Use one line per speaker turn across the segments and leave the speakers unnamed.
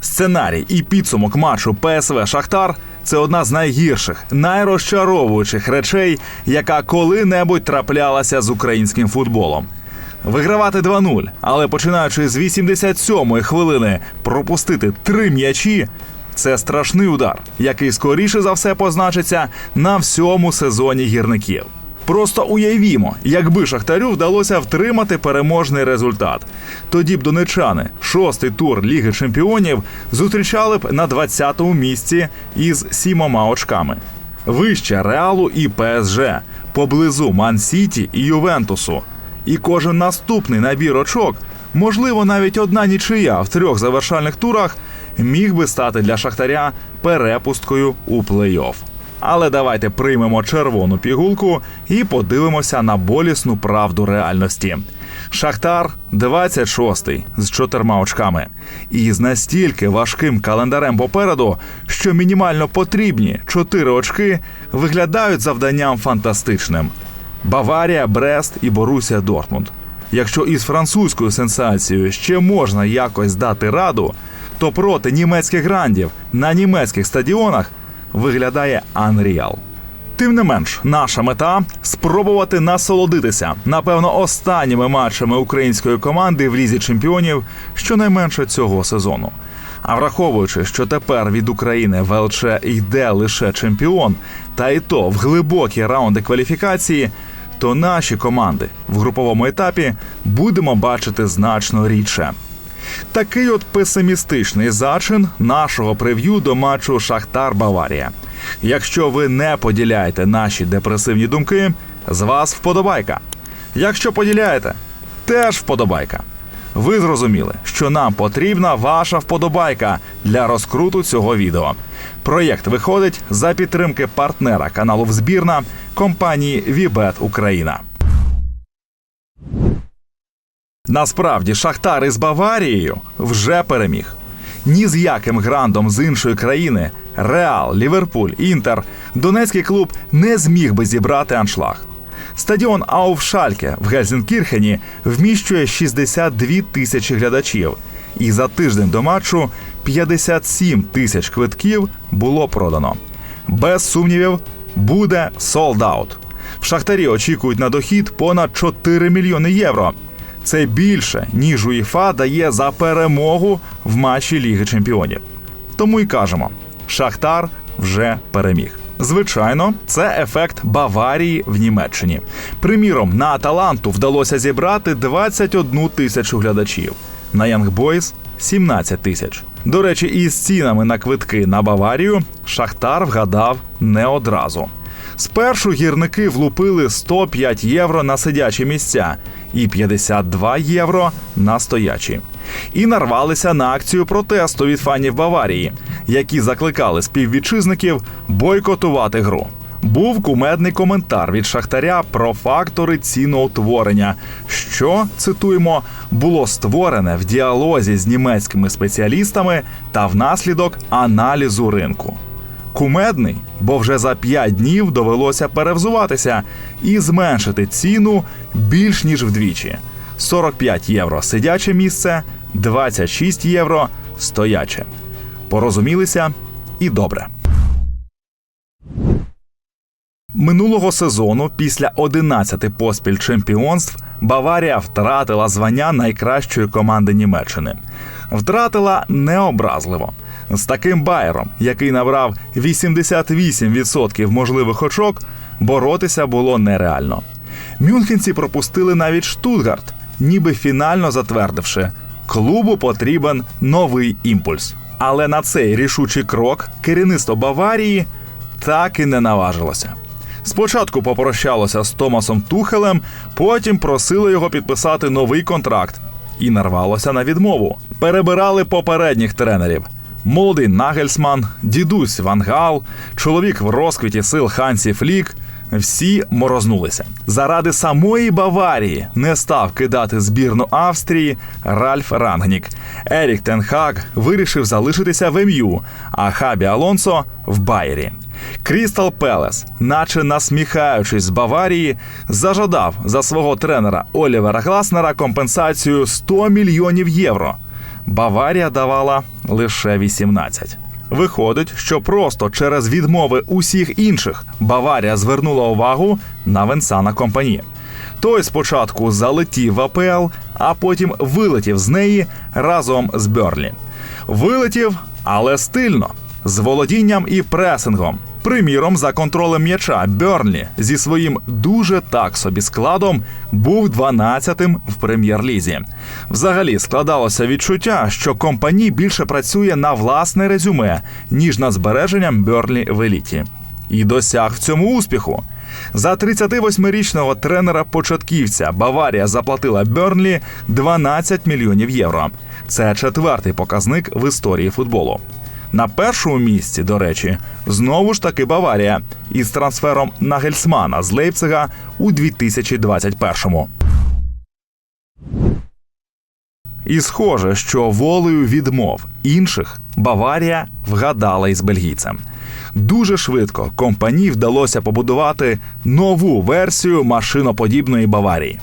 Сценарій і підсумок матчу ПСВ Шахтар це одна з найгірших, найрозчаровуючих речей, яка коли-небудь траплялася з українським футболом. Вигравати 2-0, але починаючи з 87-ї хвилини пропустити три м'ячі. Це страшний удар, який скоріше за все позначиться на всьому сезоні гірників. Просто уявімо, якби Шахтарю вдалося втримати переможний результат. Тоді б донечани, шостий тур Ліги Чемпіонів, зустрічали б на 20-му місці із сімома очками. Вище Реалу і ПСЖ, поблизу Ман-Сіті і Ювентусу. І кожен наступний набір очок, можливо, навіть одна нічия в трьох завершальних турах, міг би стати для Шахтаря перепусткою у плей-офф. Але давайте приймемо червону пігулку і подивимося на болісну правду реальності. Шахтар 26-й з чотирма очками. І з настільки важким календарем попереду, що мінімально потрібні 4 очки виглядають завданням фантастичним. Баварія, Брест і Борусія Дортмунд. Якщо із французькою сенсацією ще можна якось дати раду, то проти німецьких грандів на німецьких стадіонах виглядає Unreal. Тим не менш, наша мета спробувати насолодитися, напевно, останніми матчами української команди в лізі чемпіонів щонайменше цього сезону. А враховуючи, що тепер від України в ЛЧ йде лише чемпіон, та й то в глибокі раунди кваліфікації, то наші команди в груповому етапі будемо бачити значно рідше. Такий от песимістичний зачин нашого прев'ю до матчу Шахтар Баварія. Якщо ви не поділяєте наші депресивні думки, з вас вподобайка. Якщо поділяєте, теж вподобайка. Ви зрозуміли, що нам потрібна ваша вподобайка для розкруту цього відео. Проєкт виходить за підтримки партнера каналу Взбірна компанії Вібет Україна. Насправді Шахтар із Баварією вже переміг. Ні з яким грандом з іншої країни Реал, Ліверпуль, Інтер, Донецький клуб не зміг би зібрати аншлаг. Стадіон Ауфшальке в Гельзенкірхені вміщує 62 тисячі глядачів, і за тиждень до матчу 57 тисяч квитків було продано. Без сумнівів, буде солд-аут. В Шахтарі очікують на дохід понад 4 мільйони євро. Це більше, ніж УЄФА дає за перемогу в матчі Ліги Чемпіонів. Тому й кажемо: Шахтар вже переміг. Звичайно, це ефект Баварії в Німеччині. Приміром, на Аталанту вдалося зібрати 21 тисячу глядачів, на Boys – 17 тисяч. До речі, із цінами на квитки на Баварію Шахтар вгадав не одразу. Спершу гірники влупили 105 євро на сидячі місця і 52 євро на стоячі. І нарвалися на акцію протесту від фанів Баварії, які закликали співвітчизників бойкотувати гру. Був кумедний коментар від Шахтаря про фактори ціноутворення, що цитуємо було створене в діалозі з німецькими спеціалістами та внаслідок аналізу ринку. Кумедний, бо вже за 5 днів довелося перевзуватися і зменшити ціну більш ніж вдвічі: 45 євро сидяче місце, 26 євро стояче. Порозумілися і добре. Минулого сезону, після 11 поспіль чемпіонств, Баварія втратила звання найкращої команди Німеччини. Втратила необразливо. З таким байером, який набрав 88% можливих очок, боротися було нереально. Мюнхенці пропустили навіть Штутгарт, ніби фінально затвердивши, клубу потрібен новий імпульс. Але на цей рішучий крок керівництво Баварії так і не наважилося. Спочатку попрощалося з Томасом Тухелем, потім просили його підписати новий контракт і нарвалося на відмову. Перебирали попередніх тренерів. Молодий Нагельсман, дідусь Ван Гал, чоловік в розквіті сил Хансі Флік. Всі морознулися. Заради самої Баварії не став кидати збірну Австрії Ральф Рангнік. Ерік Тенхак вирішив залишитися в МЮ, а Хабі Алонсо в Байері. Крістал Пелес, наче насміхаючись з Баварії, зажадав за свого тренера Олівера Гласнера компенсацію 100 мільйонів євро. Баварія давала лише 18. Виходить, що просто через відмови усіх інших Баварія звернула увагу на Венсана компані. Той спочатку залетів в АПЛ, а потім вилетів з неї разом з Берлі. Вилетів, але стильно, з володінням і пресингом. Приміром, за контролем м'яча Берлі зі своїм дуже так собі складом був 12-тим в прем'єр-лізі. Взагалі складалося відчуття, що компаній більше працює на власне резюме, ніж над збереженням Берлі в еліті. І досяг в цьому успіху. За 38-річного тренера початківця Баварія заплатила Бернлі 12 мільйонів євро. Це четвертий показник в історії футболу. На першому місці, до речі, знову ж таки Баварія із трансфером Нагельсмана з Лейпцига у 2021-му. І схоже, що волею відмов інших Баварія вгадала із бельгійцем. Дуже швидко компанії вдалося побудувати нову версію машиноподібної Баварії.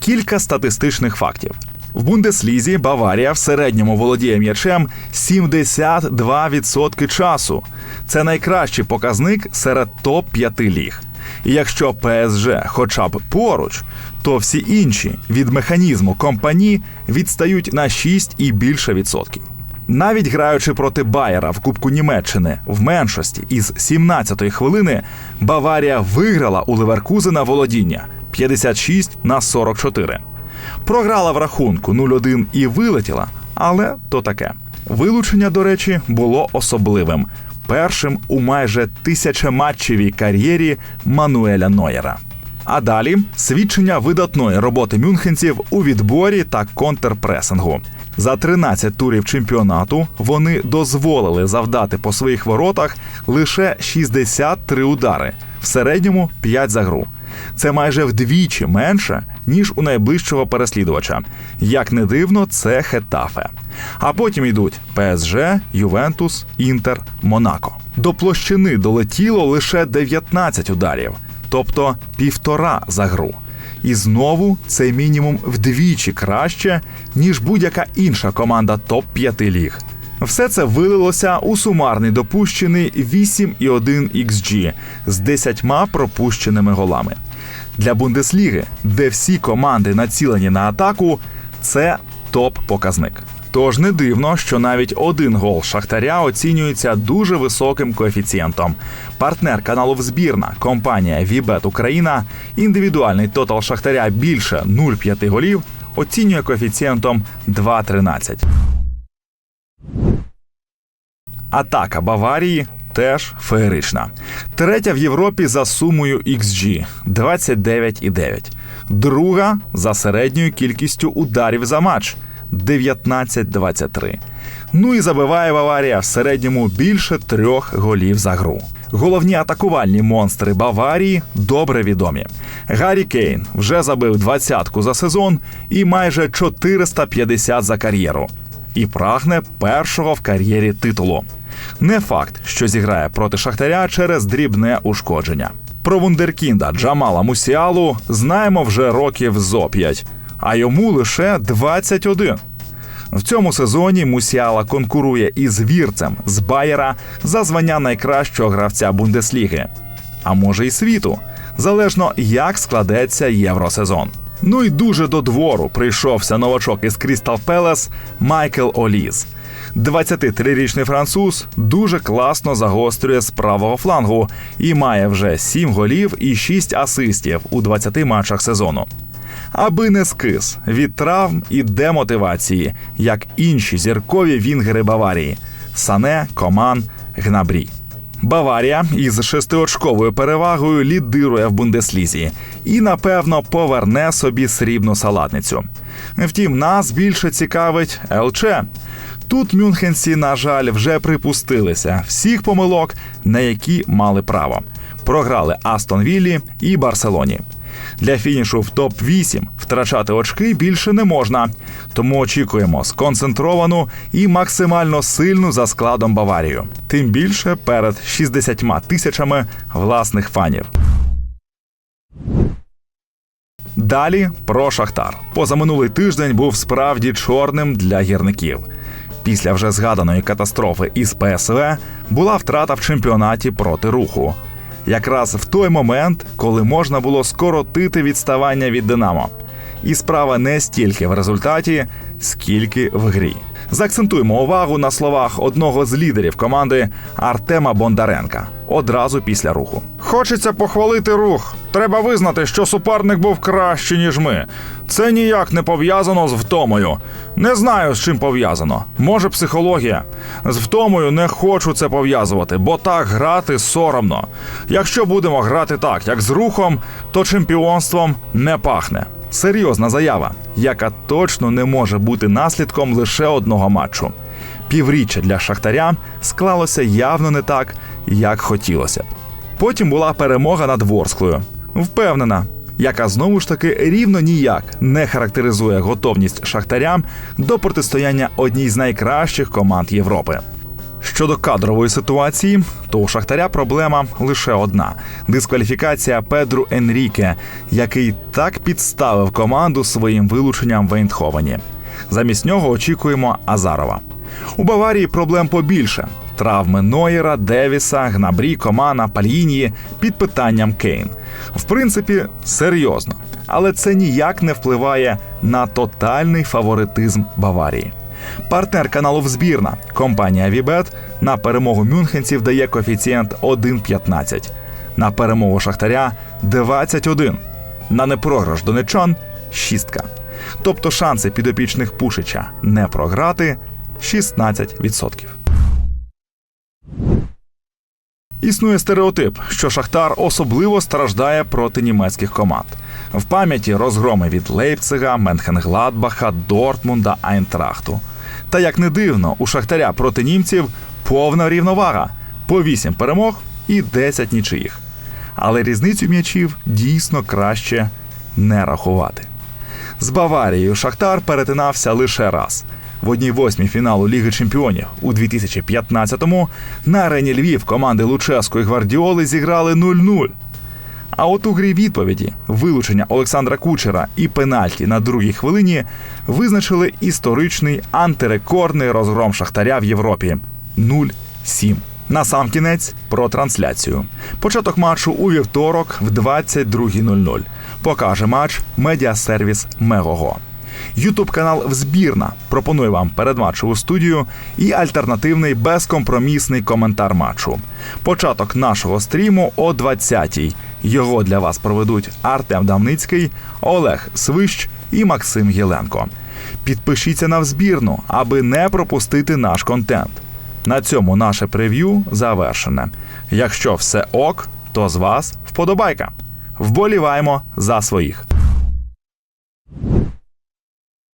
Кілька статистичних фактів. В Бундеслізі Баварія в середньому володіє м'ячем 72% часу. Це найкращий показник серед топ-5 ліг. І якщо ПСЖ хоча б поруч, то всі інші від механізму компанії відстають на 6 і більше відсотків. Навіть граючи проти Байера в Кубку Німеччини в меншості із 17-ї хвилини, Баварія виграла у Леверкузена володіння 56 на 44. Програла в рахунку 0-1 і вилетіла, але то таке. Вилучення, до речі, було особливим першим у майже тисячематчевій кар'єрі Мануеля Нойера. А далі свідчення видатної роботи мюнхенців у відборі та контрпресингу. За 13 турів чемпіонату вони дозволили завдати по своїх воротах лише 63 удари, в середньому 5 за гру. Це майже вдвічі менше, ніж у найближчого переслідувача. Як не дивно, це Хетафе. А потім йдуть ПСЖ, Ювентус, Інтер, Монако. До площини долетіло лише 19 ударів, тобто півтора за гру. І знову це мінімум вдвічі краще, ніж будь-яка інша команда топ-5 ліг. Все це вилилося у сумарний допущений 8,1 XG з 10 пропущеними голами. Для Бундесліги, де всі команди націлені на атаку, це топ-показник. Тож не дивно, що навіть один гол Шахтаря оцінюється дуже високим коефіцієнтом. Партнер каналу «Взбірна» компанія Вібет Україна індивідуальний тотал Шахтаря більше 0,5 голів оцінює коефіцієнтом 2,13. Атака Баварії теж феєрична. Третя в Європі за сумою XG 29,9. Друга за середньою кількістю ударів за матч 19-23. Ну і забиває Баварія в середньому більше трьох голів за гру. Головні атакувальні монстри Баварії добре відомі. Гаррі Кейн вже забив двадцятку за сезон і майже 450 за кар'єру. І прагне першого в кар'єрі титулу. Не факт, що зіграє проти Шахтаря через дрібне ушкодження. Про вундеркінда Джамала Мусіалу знаємо вже років зо п'ять, а йому лише 21. В цьому сезоні Мусіала конкурує із вірцем з Байера за звання найкращого гравця Бундесліги, а може й світу, залежно як складеться євросезон. Ну і дуже до двору прийшовся новачок із Крістал Пелес Майкл Оліз. 23-річний француз дуже класно загострює з правого флангу і має вже 7 голів і 6 асистів у 20 матчах сезону. Аби не скис від травм і демотивації, як інші зіркові вінгери Баварії Сане, Коман, Гнабрі. Баварія із шестиочковою перевагою лідирує в Бундеслізі і, напевно, поверне собі срібну салатницю. Втім, нас більше цікавить ЛЧ. Тут мюнхенці, на жаль, вже припустилися всіх помилок, на які мали право. Програли Астон Віллі і Барселоні. Для фінішу в топ 8 втрачати очки більше не можна, тому очікуємо сконцентровану і максимально сильну за складом Баварію. Тим більше перед 60 тисячами власних фанів. Далі про Шахтар. Позаминулий тиждень був справді чорним для гірників. Після вже згаданої катастрофи із ПСВ була втрата в чемпіонаті проти руху. Якраз в той момент, коли можна було скоротити відставання від Динамо. І справа не стільки в результаті, скільки в грі. Заакцентуємо увагу на словах одного з лідерів команди Артема Бондаренка одразу після руху. Хочеться похвалити рух. Треба визнати, що суперник був краще, ніж ми. Це ніяк не пов'язано з втомою. Не знаю, з чим пов'язано. Може, психологія. З втомою не хочу це пов'язувати, бо так грати соромно. Якщо будемо грати так, як з рухом, то чемпіонством не пахне. Серйозна заява, яка точно не може бути наслідком лише одного матчу. Півріччя для Шахтаря склалося явно не так, як хотілося. Потім була перемога над Ворсклою. Впевнена, яка знову ж таки рівно ніяк не характеризує готовність Шахтаря до протистояння одній з найкращих команд Європи. Щодо кадрової ситуації, то у Шахтаря проблема лише одна: дискваліфікація Педру Енріке, який так підставив команду своїм вилученням в Ейндховені. Замість нього очікуємо Азарова. У Баварії проблем побільше: травми Нойера, Девіса, Гнабрі, Комана, Пальїнії під питанням Кейн. В принципі, серйозно, але це ніяк не впливає на тотальний фаворитизм Баварії. Партнер каналу Взбірна, компанія Вібет, на перемогу мюнхенців дає коефіцієнт 1,15, на перемогу Шахтаря 21, на непрограш донечан шістка. Тобто шанси підопічних Пушича не програти 16%. Існує стереотип, що Шахтар особливо страждає проти німецьких команд. В пам'яті розгроми від Лейпцига, Менхенгладбаха, Дортмунда, Айнтрахту. Та як не дивно, у Шахтаря проти німців повна рівновага по 8 перемог і 10 нічиїх. Але різницю м'ячів дійсно краще не рахувати. З Баварією Шахтар перетинався лише раз. В одній восьмій фіналу Ліги Чемпіонів у 2015-му на арені Львів команди Луческо і Гвардіоли зіграли 0-0. А от у грі відповіді вилучення Олександра Кучера і пенальті на другій хвилині визначили історичний антирекордний розгром Шахтаря в Європі 0-7. На сам кінець про трансляцію. Початок матчу у вівторок в 22.00. Покаже матч медіасервіс Мегого. Ютуб канал Взбірна пропонує вам передматчеву студію і альтернативний безкомпромісний коментар матчу. Початок нашого стріму о 20-й. Його для вас проведуть Артем Дамницький, Олег Свищ і Максим Єленко. Підпишіться на взбірну, аби не пропустити наш контент. На цьому наше прев'ю завершене. Якщо все ок, то з вас вподобайка. Вболіваємо за своїх.